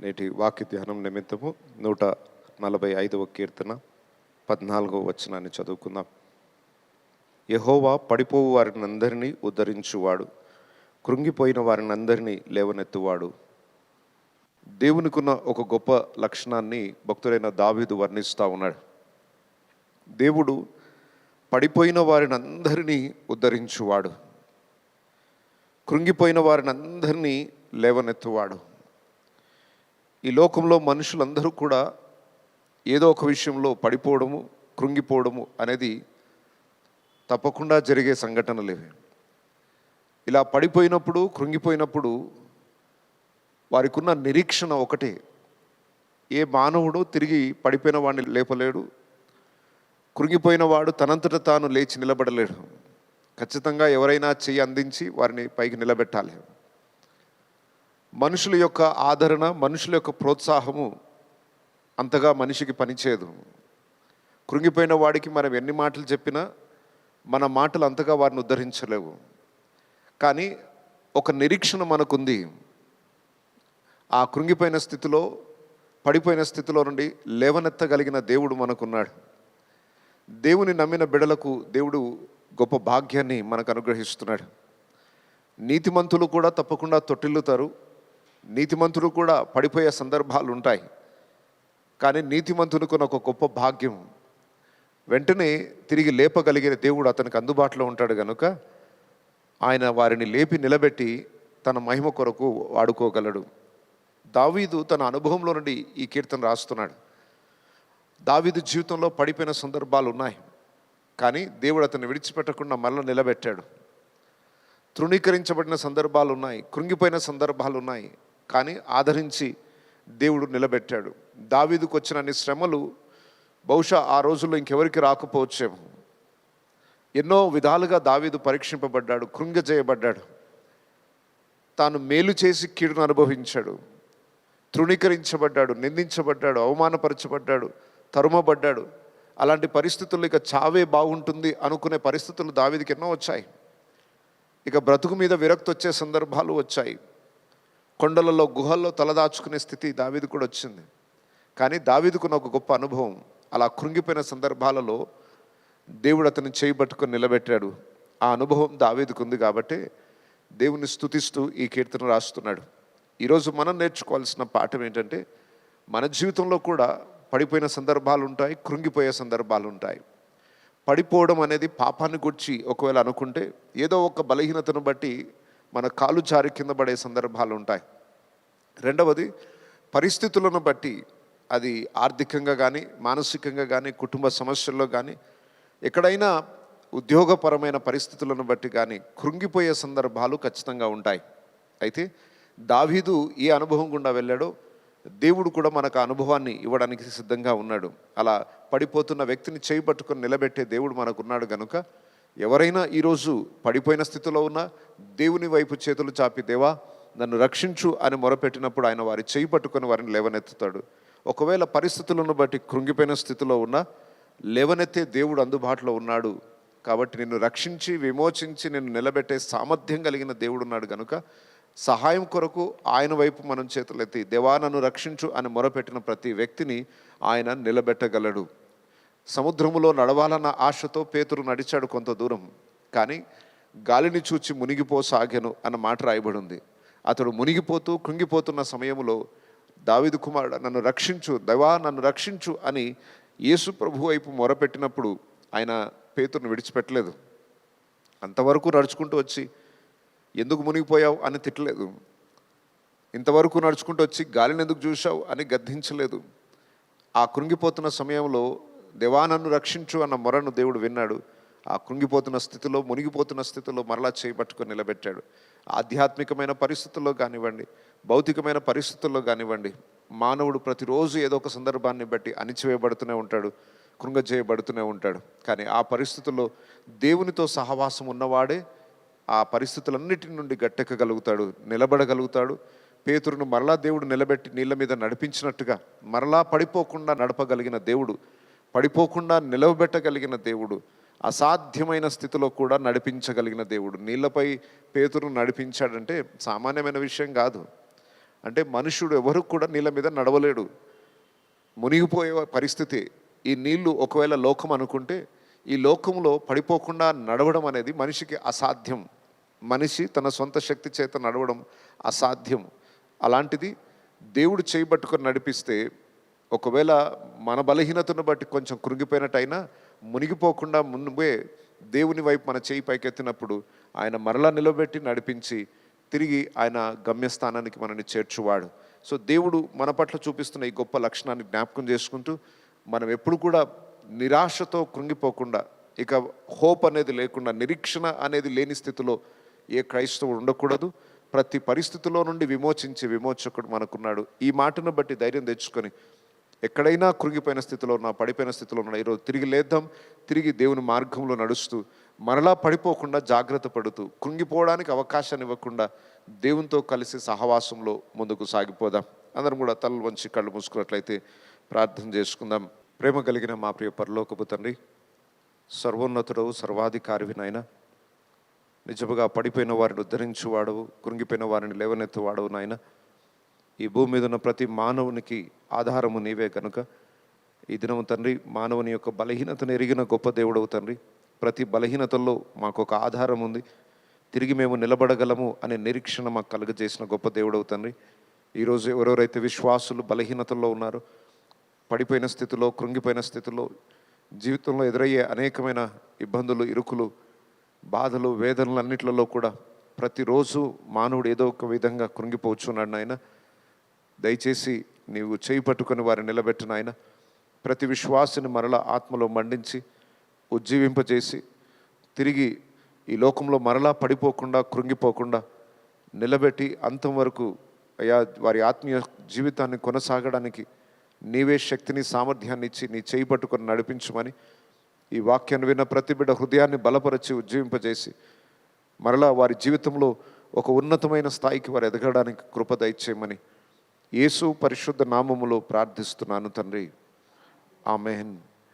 నేటి వాక్య ధ్యానం నిమిత్తము నూట నలభై ఐదవ కీర్తన పద్నాలుగో వచనాన్ని చదువుకుందాం. యహోవా పడిపోవు వారిని అందరినీ ఉద్ధరించువాడు కృంగిపోయిన వారిని అందరినీ లేవనెత్తువాడు. దేవునికున్న ఒక గొప్ప లక్షణాన్ని భక్తుడైన దావీదు వర్ణిస్తూ ఉన్నాడు. దేవుడు పడిపోయిన వారిని అందరినీ ఉద్ధరించువాడు కృంగిపోయిన వారిని అందరినీ లేవనెత్తువాడు. ఈ లోకంలో మనుషులందరూ కూడా ఏదో ఒక విషయంలో పడిపోవడము కృంగిపోవడము అనేది తప్పకుండా జరిగే సంఘటనలేవి ఇలా పడిపోయినప్పుడు కృంగిపోయినప్పుడు వారికి ఉన్న నిరీక్షణ ఒకటే. ఏ మానవుడు తిరిగి పడిపోయిన వాడిని లేపలేడు. కృంగిపోయిన వాడు తనంతట తాను లేచి నిలబడలేడు. ఖచ్చితంగా ఎవరైనా చెయ్యి అందించి వారిని పైకి నిలబెట్టాలి. మనుషుల యొక్క ఆదరణ మనుషుల యొక్క ప్రోత్సాహము అంతగా మనిషికి పనిచేయదు. కృంగిపోయిన వాడికి మనం ఎన్ని మాటలు చెప్పినా మన మాటలు అంతగా వారిని ఉద్ధరించలేవు. కానీ ఒక నిరీక్షణ మనకుంది. ఆ కృంగిపోయిన స్థితిలో పడిపోయిన స్థితిలో నుండి లేవనెత్తగలిగిన దేవుడు మనకున్నాడు. దేవుని నమ్మిన బిడలకు దేవుడు గొప్ప భాగ్యాన్ని మనకు అనుగ్రహిస్తున్నాడు. నీతిమంతులు కూడా తప్పకుండా తొట్టిల్లుతారు. నీతిమంతుడు కూడా పడిపోయే సందర్భాలు ఉంటాయి. కానీ నీతిమంతునికున్న ఒక గొప్ప భాగ్యం. వెంటనే తిరిగి లేపగలిగిన దేవుడు అతనికి అందుబాటులో ఉంటాడు కనుక ఆయన వారిని లేపి నిలబెట్టి తన మహిమ కొరకు వాడుకోగలడు. దావీదు తన అనుభవంలో నుండి ఈ కీర్తన రాస్తున్నాడు. దావీదు జీవితంలో పడిపోయిన సందర్భాలు ఉన్నాయి. కానీ దేవుడు అతన్ని విడిచిపెట్టకుండా మళ్ళీ నిలబెట్టాడు. తృణీకరించబడిన సందర్భాలు ఉన్నాయి. కృంగిపోయిన సందర్భాలు ఉన్నాయి. కానీ ఆదరించి దేవుడు నిలబెట్టాడు. దావీదుకు వచ్చిన అన్ని శ్రమలు బహుశా ఆ రోజుల్లో ఇంకెవరికి రాకపోవచ్చేమో. ఎన్నో విధాలుగా దావీదు పరీక్షింపబడ్డాడు కృంగజేయబడ్డాడు. తాను మేలు చేసి కీడును అనుభవించాడు. తృణీకరించబడ్డాడు నిందించబడ్డాడు అవమానపరచబడ్డాడు తరుమబడ్డాడు. అలాంటి పరిస్థితులు ఇక చావే బాగుంటుంది అనుకునే పరిస్థితులు దావీదికి ఎన్నో వచ్చాయి. ఇక బ్రతుకు మీద విరక్తి వచ్చే సందర్భాలు వచ్చాయి. కొండలలో గుహల్లో తలదాచుకునే స్థితి దావీది కూడా వచ్చింది. కానీ దావీదుకున్న ఒక గొప్ప అనుభవం అలా కృంగిపోయిన సందర్భాలలో దేవుడు అతను చేయబట్టుకొని నిలబెట్టాడు. ఆ అనుభవం దావీదుకు ఉంది కాబట్టి దేవుని స్తుతిస్తూ ఈ కీర్తన రాస్తున్నాడు. ఈరోజు మనం నేర్చుకోవాల్సిన పాఠం ఏంటంటే మన జీవితంలో కూడా పడిపోయిన సందర్భాలు ఉంటాయి కృంగిపోయే సందర్భాలు ఉంటాయి. పడిపోవడం అనేది పాపాన్ని గుర్చి ఒకవేళ అనుకుంటే ఏదో ఒక బలహీనతను బట్టి మన కాలు జారి కింద పడే సందర్భాలు ఉంటాయి. రెండవది పరిస్థితులను బట్టి అది ఆర్థికంగా కానీ మానసికంగా కానీ కుటుంబ సమస్యల్లో కానీ ఎక్కడైనా ఉద్యోగపరమైన పరిస్థితులను బట్టి కానీ కృంగిపోయే సందర్భాలు ఖచ్చితంగా ఉంటాయి. అయితే దావీదు ఏ అనుభవం గుండా వెళ్ళాడో దేవుడు కూడా మనకు అనుభవాన్ని ఇవ్వడానికి సిద్ధంగా ఉన్నాడు. అలా పడిపోతున్న వ్యక్తిని చేయి పట్టుకొని నిలబెట్టే దేవుడు మనకున్నాడు కనుక ఎవరైనా ఈరోజు పడిపోయిన స్థితిలో ఉన్నా దేవుని వైపు చేతులు చాపి దేవా నన్ను రక్షించు అని మొరపెట్టినప్పుడు ఆయన వారి చేయి పట్టుకొని వారిని లేవనెత్తుతాడు. ఒకవేళ పరిస్థితులను బట్టి కృంగిపోయిన స్థితిలో ఉన్నా లేవనెత్తే దేవుడు అందుబాటులో ఉన్నాడు. కాబట్టి నిన్ను రక్షించి విమోచించి నిన్ను నిలబెట్టే సామర్థ్యం కలిగిన దేవుడు ఉన్నాడు కనుక సహాయం కొరకు ఆయన వైపు మనం చేతులెత్తి దేవా నన్ను రక్షించు అని మొరపెట్టిన ప్రతి వ్యక్తిని ఆయన నిలబెట్టగలడు. సముద్రములో నడవాలన్న ఆశతో పేతురు నడిచాడు కొంత దూరం. కానీ గాలిని చూచి మునిగిపోసాగెను అన్న మాట రాయబడి ఉంది అతడు మునిగిపోతూ కృంగిపోతున్న సమయంలో దావిదు కుమారుడు నన్ను రక్షించు దైవా నన్ను రక్షించు అని యేసు ప్రభు వైపు మొరపెట్టినప్పుడు ఆయన పేతురును విడిచిపెట్టలేదు. అంతవరకు నడుచుకుంటూ వచ్చి ఎందుకు మునిగిపోయావు? అని తిట్టలేదు. ఇంతవరకు నడుచుకుంటూ వచ్చి గాలిని ఎందుకు చూశావు? అని గద్దించలేదు. ఆ కృంగిపోతున్న సమయంలో దేవా నన్ను రక్షించు అన్న మొరను దేవుడు విన్నాడు. ఆ కృంగిపోతున్న స్థితిలో మునిగిపోతున్న స్థితిలో మరలా చేపట్టుకుని నిలబెట్టాడు. ఆధ్యాత్మికమైన పరిస్థితుల్లో కానివ్వండి భౌతికమైన పరిస్థితుల్లో కానివ్వండి మానవుడు ప్రతిరోజు ఏదో ఒక సందర్భాన్ని బట్టి అణిచివేయబడుతూనే ఉంటాడు కృంగజేయబడుతూనే ఉంటాడు. కానీ ఆ పరిస్థితుల్లో దేవునితో సహవాసం ఉన్నవాడే ఆ పరిస్థితులన్నిటి నుండి గట్టెక్కగలుగుతాడు నిలబడగలుగుతాడు. పేతురును మరలా దేవుడు నిలబెట్టి నీళ్ళ మీద నడిపించినట్టుగా మరలా పడిపోకుండా నడపగలిగిన దేవుడు పడిపోకుండా నిలవబెట్టగలిగిన దేవుడు అసాధ్యమైన స్థితిలో కూడా నడిపించగలిగిన దేవుడు. నీళ్ళపై పేతురును నడిపించాడంటే సామాన్యమైన విషయం కాదు. అంటే మనుషుడు ఎవరు కూడా నీళ్ళ మీద నడవలేడు. మునిగిపోయే పరిస్థితి. ఈ నీళ్ళు ఒకవేళ లోకం అనుకుంటే ఈ లోకంలో పడిపోకుండా నడవడం అనేది మనిషికి అసాధ్యం. మనిషి తన సొంత శక్తి చేత నడవడం అసాధ్యం. అలాంటిది దేవుడు చేయబట్టుకొని నడిపిస్తే ఒకవేళ మన బలహీనతను బట్టి కొంచెం కృంగిపోయినట్టయినా మునిగిపోకుండా ముందే దేవుని వైపు మన చేయి పైకెత్తినప్పుడు ఆయన మరలా నిలబెట్టి నడిపించి తిరిగి ఆయన గమ్యస్థానానికి మనల్ని చేర్చువాడు. సో దేవుడు మన పట్ల చూపిస్తున్న ఈ గొప్ప లక్షణాన్ని జ్ఞాపకం చేసుకుంటూ మనం ఎప్పుడు కూడా నిరాశతో కృంగిపోకుండా ఇక హోప్ అనేది లేకుండా నిరీక్షణ అనేది లేని స్థితిలో ఏ క్రైస్తవుడు ఉండకూడదు. ప్రతి పరిస్థితిలో నుండి విమోచించే విమోచకుడు మనకున్నాడు. ఈ మాటను బట్టి ధైర్యం తెచ్చుకొని ఎక్కడైనా కురిగిపోయిన స్థితిలో ఉన్నా పడిపోయిన స్థితిలో ఉన్నా ఈరోజు తిరిగి లేద్దాం తిరిగి దేవుని మార్గంలో నడుస్తూ మరలా పడిపోకుండా జాగ్రత్త పడుతూ కృంగిపోవడానికి అవకాశాన్ని ఇవ్వకుండా దేవునితో కలిసి సహవాసంలో ముందుకు సాగిపోదాం. అందరం కూడా తలలు వంచి కళ్ళు మూసుకున్నట్లయితే ప్రార్థన చేసుకుందాం. ప్రేమ కలిగిన మా ప్రియ పరలోకపు తండ్రి సర్వోన్నతుడు సర్వాధికారి నాయన నిజముగా పడిపోయిన వారిని ఉద్ధరించువాడు కృంగిపోయిన వారిని లేవనెత్తువాడవు నాయన. ఈ భూమి మీద ఉన్న ప్రతి మానవునికి ఆధారము నీవే కనుక. ఈ దినము తండ్రి మానవుని యొక్క బలహీనతను ఎరిగిన గొప్ప దేవుడవు తండ్రి. ప్రతి బలహీనతల్లో మాకు ఒక ఆధారం ఉంది. తిరిగి మేము నిలబడగలము అనే నిరీక్షణ మాకు కలుగజేసిన గొప్ప దేవుడవు తండ్రి. ఈరోజు ఎవరెవరైతే విశ్వాసులు బలహీనతల్లో ఉన్నారో పడిపోయిన స్థితిలో కృంగిపోయిన స్థితిలో జీవితంలో ఎదురయ్యే అనేకమైన ఇబ్బందులు ఇరుకులు బాధలు వేదనలు అన్నిట్లలో కూడా ప్రతిరోజు మానవుడు ఏదో ఒక విధంగా కృంగిపోవచ్చున్నాడు నాయన. దయచేసి నీవు చేయి పట్టుకొని వారిని నిలబెట్టిన ఆయన ప్రతి విశ్వాసిని మరల ఆత్మలో మండించి ఉజ్జీవింపజేసి తిరిగి ఈ లోకంలో మరలా పడిపోకుండా కృంగిపోకుండా నిలబెట్టి అంతం వరకు అయ్యా వారి ఆత్మీయ జీవితాన్ని కొనసాగడానికి నీవే శక్తిని సామర్థ్యాన్ని ఇచ్చి నీ చేయి పట్టుకొని నడిపించమని ఈ వాక్యాన్ని విన్న ప్రతి బిడ్డ హృదయాన్ని బలపరిచి ఉజ్జీవింపజేసి మరలా వారి జీవితంలో ఒక ఉన్నతమైన స్థాయికి వారు ఎదగడానికి కృప దయచేయమని యేసు పరిశుద్ధ నామములో ప్రార్థిస్తున్నాను తండ్రి. ఆమెన్.